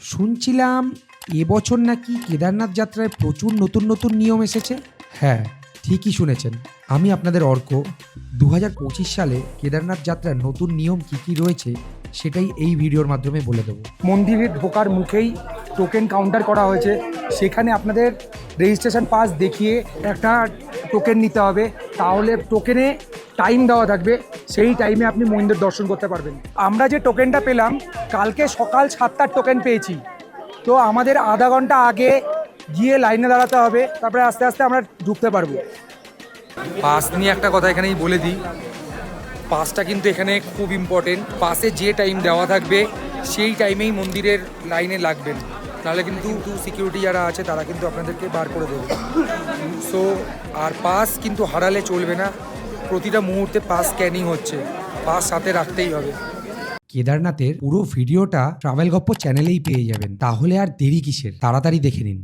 শুনছিলাম এবছর নাকি কেদারনাথ যাত্রায় প্রচুর নতুন নতুন নিয়ম এসেছে? হ্যাঁ ঠিকই শুনেছেন। আমি আপনাদের অর্ক দু পঁচিশ সালে কেদারনাথ যাত্রার নতুন নিয়ম কী কী রয়েছে সেটাই এই ভিডিওর মাধ্যমে বলে দেবো। মন্দিরে ঢোকার মুখেই টোকেন কাউন্টার করা হয়েছে। সেখানে আপনাদের রেজিস্ট্রেশন পাস দেখিয়ে একটা টোকেন নিতে হবে। তাহলে টোকেনে টাইম দেওয়া থাকবে, সেই টাইমে আপনি মন্দির দর্শন করতে পারবেন। আমরা যে টোকেনটা পেলাম, কালকে সকাল সাতটার টোকেন পেয়েছি। তো আমাদের আধা ঘণ্টা আগে গিয়ে লাইনে দাঁড়াতে হবে, তারপরে আস্তে আস্তে আমরা ঢুকতে পারব। পাস নিয়ে একটা কথা এখানেই বলে দিই। পাসটা কিন্তু এখানে খুব ইম্পর্টেন্ট পাসে যে টাইম দেওয়া থাকবে, সেই টাইমেই মন্দিরের লাইনে লাগবেন নাহলে কিন্তু সিকিউরিটি যারা আছে, তারা কিন্তু আপনাদেরকে বার করে দেবে। সো আর পাস কিন্তু হারালে চলবে না। প্রতিটা মুহূর্তে পাস স্ক্যানিং হচ্ছে। পাস সাথে রাখতেই হবে। কেদারনাথের পুরো ভিডিওটা ট্রাভেল গপ্প চ্যানেলেই পেয়ে যাবেন। তাহলে আর দেরি কিসের? তাড়াতাড়ি দেখে নিন।